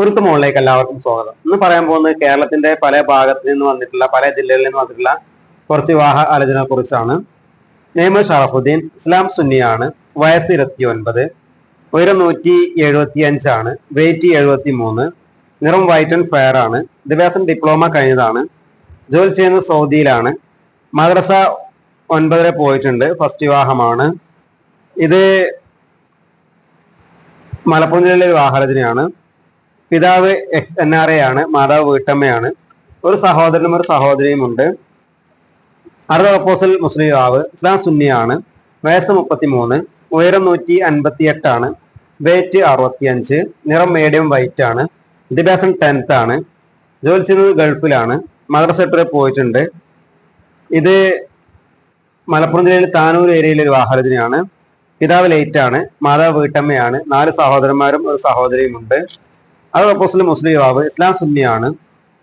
ഒരുത്ത മുകളിലേക്ക് എല്ലാവർക്കും സ്വാഗതം. ഇന്ന് പറയാൻ പോകുന്നത് കേരളത്തിന്റെ പല ഭാഗത്ത് നിന്ന് വന്നിട്ടുള്ള പല ജില്ലകളിൽ നിന്ന് വന്നിട്ടുള്ള കുറച്ച് വിവാഹ ആലോചനകളെ കുറിച്ചാണ് നെയ്മ ഷറഫുദ്ദീൻ ഇസ്ലാം സുന്നിയാണ് വയസ്സ് ഇരുപത്തി ഒൻപത് ഉയരം നൂറ്റി എഴുപത്തി അഞ്ചാണ് വെയിറ്റ് എഴുപത്തി മൂന്ന് നിറം വൈറ്റ് ആൻഡ് ഫെയർ ആണ് വിദ്യാഭ്യാസം ഡിപ്ലോമ കഴിഞ്ഞതാണ് ജോലി ചെയ്യുന്നത് സൗദിയിലാണ് മദ്രസ ഒൻപതര പോയിട്ടുണ്ട് ഫസ്റ്റ് വിവാഹമാണ്. ഇത് മലപ്പുറം ജില്ലയിലെ വിവാഹാലോചനയാണ്. പിതാവ് എക്സ് എൻ ആർ എ ആണ് മാതാവ് വീട്ടമ്മയാണ് ഒരു സഹോദരനും ഒരു സഹോദരിയും ഉണ്ട്. അറുപത് അപ്പോസൽ മുസ്ലിം യുവാവ് ഇസ്ലാം സുന്നിയാണ് വയസ്സ് മുപ്പത്തി മൂന്ന് ഉയരം നൂറ്റി അൻപത്തി എട്ടാണ് വെയിറ്റ് അറുപത്തിയഞ്ച് നിറം മീഡിയം വൈറ്റ് ആണ് വിദ്യാഭ്യാസം ടെൻത്ത് ആണ് ജോലി ചെയ്യുന്നത് ഗൾഫിലാണ് മദ്രസ പോയിട്ടുണ്ട്. ഇത് മലപ്പുറം ജില്ലയിൽ താനൂർ ഏരിയയിലെ ഒരു വാഹനത്തിനാണ് പിതാവ് ലേറ്റ് ആണ് മാതാവ് വീട്ടമ്മയാണ് നാല് സഹോദരന്മാരും ഒരു സഹോദരിയും ഉണ്ട്. അത് മുസ്ലിം യുവാവ് ഇസ്ലാം സുന്നിയാണ്.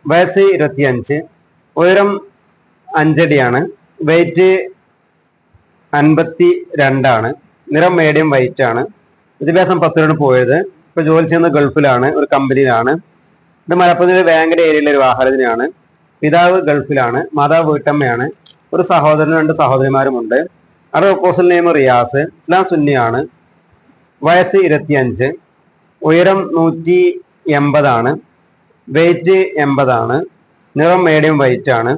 വയസ്സ് ഇരുപത്തിയഞ്ച്. ഉയരം അഞ്ചടിയാണ്. വെയിറ്റ് അൻപത്തി രണ്ടാണ് നിറം മീഡിയം വൈറ്റ് ആണ്. വിദ്യാഭ്യാസം പത്തിനോട് പോയത്. ഇപ്പൊ ജോലി ചെയ്യുന്നത് ഗൾഫിലാണ്. ഒരു കമ്പനിയിലാണ്. ഇത് മലപ്പുറം വേങ്കര ഏരിയയിലെ ഒരു വാഹനത്തിനാണ് പിതാവ് ഗൾഫിലാണ്. മാതാവ് വീട്ടമ്മയാണ്. ഒരു സഹോദരനും രണ്ട് സഹോദരിമാരുമുണ്ട്. അവിടെ ഒപ്പോസിൽ നെയിം റിയാസ്. ഇസ്ലാം സുന്നിയാണ്. വയസ്സ് ഇരുപത്തിയഞ്ച്. ഉയരം നൂറ്റി എൺപതാണ്. വെയിറ്റ് എൺപതാണ്. നിറം മീഡിയം വൈറ്റ് ആണ്.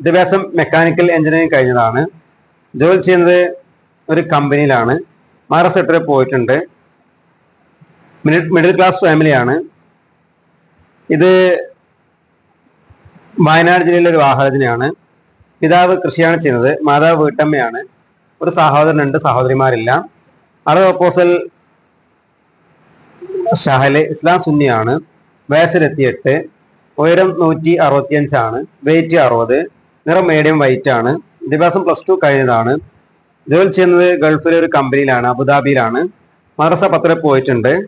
വിദ്യാഭ്യാസം മെക്കാനിക്കൽ എഞ്ചിനീയറിംഗ് കഴിഞ്ഞതാണ്. ജോലി ചെയ്യുന്നത് ഒരു കമ്പനിയിലാണ് മഹാരാഷ്ട്ര പോയിട്ടുണ്ട്. മിഡിൽ ക്ലാസ് ഫാമിലിയാണ് ഇത് വയനാട് ജില്ലയിലെ ഒരു വാഹനത്തിനെയാണ് പിതാവ് കൃഷിയാണ് ചെയ്യുന്നത്. മാതാവ് വീട്ടമ്മയാണ്. ഒരു സഹോദരനുണ്ട്. സഹോദരിമാരില്ല. അറുപത് ഒപ്പോസൽ ഷഹൽ ഇസ്ലാം സുന്നിയാണ്. വയസ്സിലെത്തിയെട്ട് ഉയരം നൂറ്റി അറുപത്തിയഞ്ചാണ് വെയിറ്റ് അറുപത് നിറം മീഡിയം വൈറ്റ് ആണ്. വിദ്യാഭ്യാസം പ്ലസ് ടു കഴിഞ്ഞതാണ്. ജോലി ചെയ്യുന്നത് ഗൾഫിലെ ഒരു കമ്പനിയിലാണ് അബുദാബിയിലാണ്. മദ്രസ പത്ര പോയിട്ടുണ്ട്.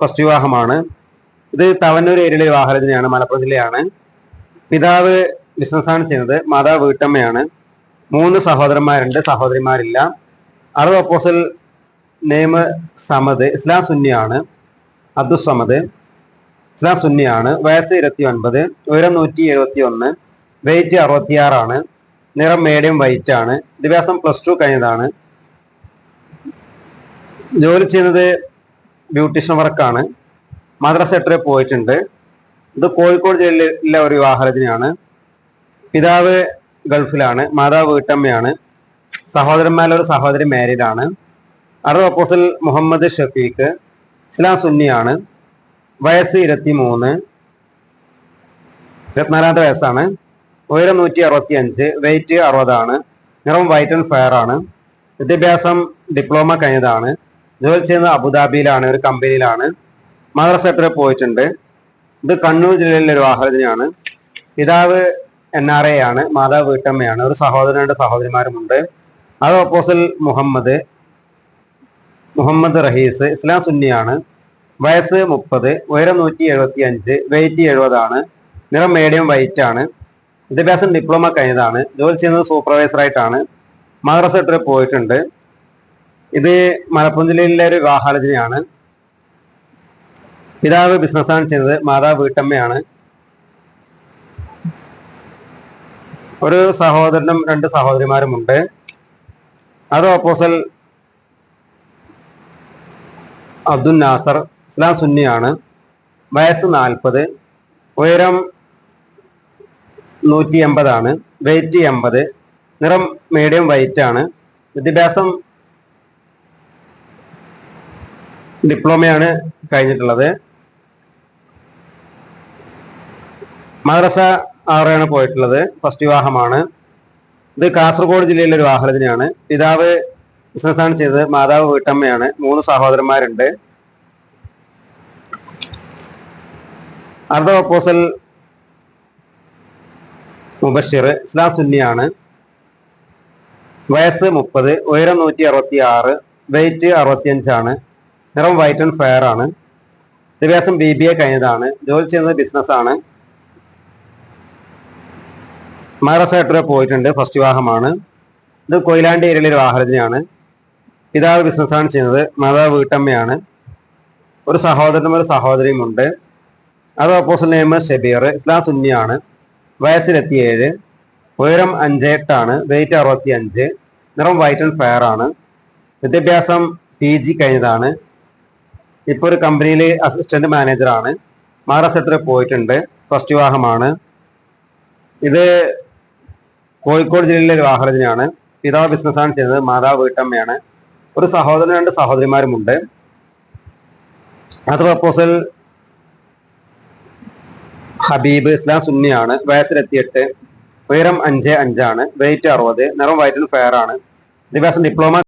ഫസ്റ്റ് വിവാഹമാണ്. ഇത് തവന്നൂർ ഏരിയയിലെ വിവാഹരചനയാണ് മലപ്പുറം ജില്ലയാണ്. പിതാവ് ബിസിനസ്സാണ് ചെയ്യുന്നത് മാതാവ് വീട്ടമ്മയാണ്. മൂന്ന് സഹോദരന്മാരുണ്ട് സഹോദരിമാരില്ല. അറുപത് അപ്പോസൽ നെയ്മ് സമദ് ഇസ്ലാം സുന്നിയാണ്. അബ്ദുൽ സമദ് ഇസ്ലാം സുന്നിയാണ് വയസ്സ് ഇരുപത്തി ഒൻപത് ഉയരം നൂറ്റി എഴുപത്തി ഒന്ന് വെയിറ്റ് അറുപത്തിയാറാണ് നിറം മീഡിയം വൈറ്റ് ആണ് ദിവസം പ്ലസ് ടു കഴിഞ്ഞതാണ്. ജോലി ചെയ്യുന്നത് ബ്യൂട്ടീഷ്യൻ വർക്കാണ് മദ്രസ എട്ടറിൽ പോയിട്ടുണ്ട്. ഇത് കോഴിക്കോട് ജില്ലയിലെ ഒരു വിവാഹരചനയാണ് പിതാവ് ഗൾഫിലാണ് മാതാവ് വീട്ടമ്മയാണ്. സഹോദരന്മാരിലൊരു സഹോദരി മാരീഡാണ് അറുപത് അപ്പോസിൽ മുഹമ്മദ് ഷഫീഖ്. ഇസ്ലാം സുന്നിയാണ്. വയസ്സ് ഇരുപത്തി മൂന്ന് ഇരുപത്തിനാലാമത്തെ വയസ്സാണ്. ഉയരം നൂറ്റി അറുപത്തി അഞ്ച് വെയിറ്റ് അറുപതാണ്. നിറം വൈറ്റ് ആൻഡ് ഫയർ ആണ്. വിദ്യാഭ്യാസം ഡിപ്ലോമ കഴിഞ്ഞതാണ്. ജോലി ചെയ്യുന്നത് അബുദാബിയിലാണ് ഒരു കമ്പനിയിലാണ്. മദർ സെക്ടറിൽ പോയിട്ടുണ്ട്. ഇത് കണ്ണൂർ ജില്ലയിലെ ഒരു വാഹനത്തിനാണ് പിതാവ് എൻ ആർ എ ആണ് മാതാവ് വീട്ടമ്മയാണ്. ഒരു സഹോദരൻ സഹോദരിമാരുമുണ്ട്. അത് ഓപ്പോസിൽ മുഹമ്മദ് മുഹമ്മദ് റഹീസ് ഇസ്ലാം സുന്നിയാണ്. വയസ്സ് മുപ്പത് ഉയരം നൂറ്റി എഴുപത്തി അഞ്ച് വെയിറ്റ് എഴുപതാണ്. നിറം മീഡിയം വൈറ്റ് ആണ്. വിദ്യാഭ്യാസം ഡിപ്ലോമ കഴിഞ്ഞതാണ്. ജോലി ചെയ്യുന്നത് സൂപ്പർവൈസർ ആയിട്ടാണ്. മദ്രസ ട്രിപ്പ് പോയിട്ടുണ്ട്. ഇത് മലപ്പുറം ജില്ലയിലെ ഒരു വിവാഹാലോചനയാണ് പിതാവ് ബിസിനസ്സാണ് ചെയ്യുന്നത്. മാതാവ് വീട്ടമ്മയാണ്. ഒരു സഹോദരനും രണ്ട് സഹോദരിമാരുമുണ്ട്. അത് ഓപ്പോസൽ അബ്ദുൽ നാസർ ഇസ്ലാം സുന്നിയാണ്. വയസ്സ് നാൽപ്പത് ഉയരം നൂറ്റി എൺപതാണ് വെയിറ്റ് എൺപത് നിറം മീഡിയം വൈറ്റ് ആണ്. വിദ്യാഭ്യാസം ഡിപ്ലോമയാണ് കഴിഞ്ഞിട്ടുള്ളത്. മദ്രസ ആറയാണ് പോയിട്ടുള്ളത് ഫസ്റ്റ് വിവാഹമാണ്. ഇത് കാസർഗോഡ് ജില്ലയിലെ ഒരു വാഹനത്തിനെയാണ് പിതാവ് ബിസിനസ്സാണ് ചെയ്തത്. മാതാവ് വീട്ടമ്മയാണ്. മൂന്ന് സഹോദരന്മാരുണ്ട്. അർദ്ധ ഓപ്പോസൽ മുബഷിർ ഇസ്ലാം സുന്നിയാണ്. വയസ്സ് മുപ്പത് ഉയരം നൂറ്റി അറുപത്തി ആറ് വെയിറ്റ് അറുപത്തിയഞ്ചാണ്. നിറം വൈറ്റ് ആൻഡ് ഫെയർ ആണ്. വിദ്യാഭ്യാസം ബി ബി എ കഴിഞ്ഞതാണ്. ജോലി ചെയ്യുന്നത് ബിസിനസ്സാണ് മദ്രസ എട്ടര പോയിട്ടുണ്ട്. ഫസ്റ്റ് വിവാഹമാണ്. ഇത് കൊയിലാണ്ടി ഏരിയയിലെ ഒരു വാഹനത്തിനാണ് പിതാവ് ബിസിനസ്സാണ് ചെയ്യുന്നത് മാതാവ് വീട്ടമ്മയാണ്. ഒരു സഹോദരനും ഒരു സഹോദരിയും ഉണ്ട്. അത് ഓപ്പോസിറ്റ് നെയ്മർ ഷബീർ ഇസ്ലാം സുന്നിയാണ്. വയസ്സിലെത്തി ഏഴ് ഉയരം അഞ്ച് എട്ടാണ് വെയിറ്റ് അറുപത്തി അഞ്ച് നിറം വൈറ്റ് ആൻഡ് ഫയർ ആണ്. വിദ്യാഭ്യാസം പി ജി കഴിഞ്ഞതാണ്. ഇപ്പോൾ ഒരു കമ്പനിയിൽ അസിസ്റ്റന്റ് മാനേജറാണ് മഹാരാഷ്ട്രത്തിൽ പോയിട്ടുണ്ട് ഫസ്റ്റ് വിവാഹമാണ്. ഇത് കോഴിക്കോട് ജില്ലയിലെ ഒരു വിവാഹരചനയാണ് പിതാവ് ബിസിനസ്സാണ് ചെയ്യുന്നത് മാതാവ് വീട്ടമ്മയാണ്. ഒരു സഹോദരൻ രണ്ട് സഹോദരിമാരുമുണ്ട്. അത് പ്രപ്പോസൽ ഹബീബ് ഇസ്ലാം സുന്നിയാണ്. വയസ്സിലെത്തിയെട്ട് ഉയരം അഞ്ച് അഞ്ചാണ് വെയിറ്റ് അറുപത് നിറം വയറ്റിന് ഫെയർ ആണ്. ദിവസം ഡിപ്ലോമ